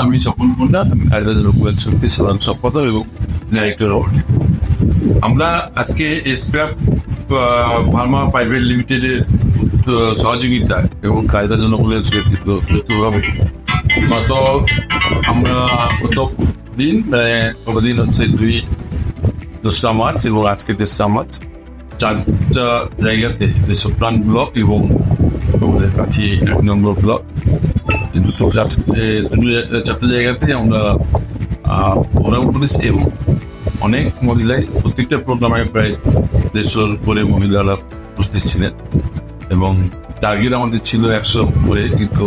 আমি স্বপন মুন্ডা আমি কায়দা রঘুবেন শক্তি সাধারণ সম্পাদক এবং ডাইরেক্টর আমরা আজকে স্ক্র্যাপ ফার্মা প্রাইভেট লিমিটেডের সহযোগিতা এবং কায়দা জনকল্যাণ গত, আমরা গত দিন মানে গতদিন হচ্ছে দুই দোসরা মার্চ এবং আজকে তেসরা মার্চ, চারটা জায়গাতে দেশপ্রাণ ব্লক এবং আমাদের কাছে এক নম্বর ব্লক। দু- চারটে জায়গাতে আমরা প্রোগ্রাম করেছি এবং অনেক মহিলাই প্রত্যেকটা প্রোগ্রামে প্রায় দেড়শোর উপরে মহিলারা উপস্থিত ছিলেন এবং টার্গেট আমাদের ছিল একশো উপরে কিন্তু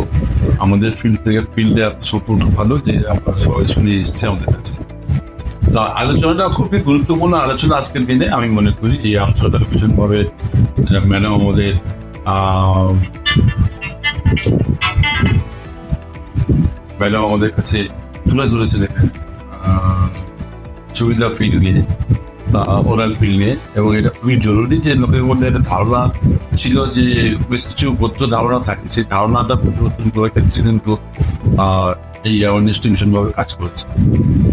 আমাদের ফিল্ড থেকে ফিল্ডে সাপোর্ট ভালো যে আমরা সবাই শুনে এসছে আমাদের কাছে তো আলোচনাটা খুবই গুরুত্বপূর্ণ আলোচনা আজকের দিনে আমি মনে করি এই আলোচনাটা ভীষণভাবে ম্যাডাম আমাদের ম্যাডাম আমাদের কাছে তুলে আহ, সুবিধা ফিল নিয়ে বা ওরাল ফিল নিয়ে এবং এটা খুবই জরুরি যে লোকের মধ্যে একটা ধারণা ছিল যে বেশ কিছু গোত্র ধারণা থাকে। সেই ধারণাটা পরিবর্তন করে ক্ষেত্রে কিন্তু এই অ্যাওয়ারনেসটি ভীষণভাবে কাজ করেছে।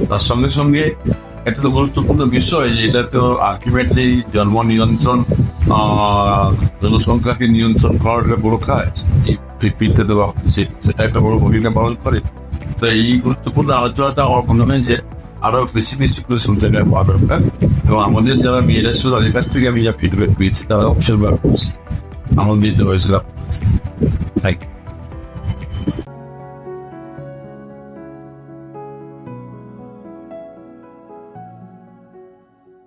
তার সঙ্গে সঙ্গে একটা তো গুরুত্বপূর্ণ বিষয় যে এটা তো আলটিমেটলি জন্ম নিয়ন্ত্রণ জনসংখ্যাকে নিয়ন্ত্রণ করার একটা বড় কাজ পৃথিবীতে দেওয়া হচ্ছে সেটা একটা বড় ভূমিকা পালন করে। তো এই গুরুত্বপূর্ণ আলোচনাটা আমার মনে হয় যে আরও বেশি বেশি করে শুনতে পাওয়া দরকার। এবং আমাদের যারা মেয়েরা ছিল, তাদের কাছ থেকে আমি যা ফিডব্যাক পেয়েছি, তারা অবসর আমাদের আনন্দিত হয়েছিল থ্যাংক ইউ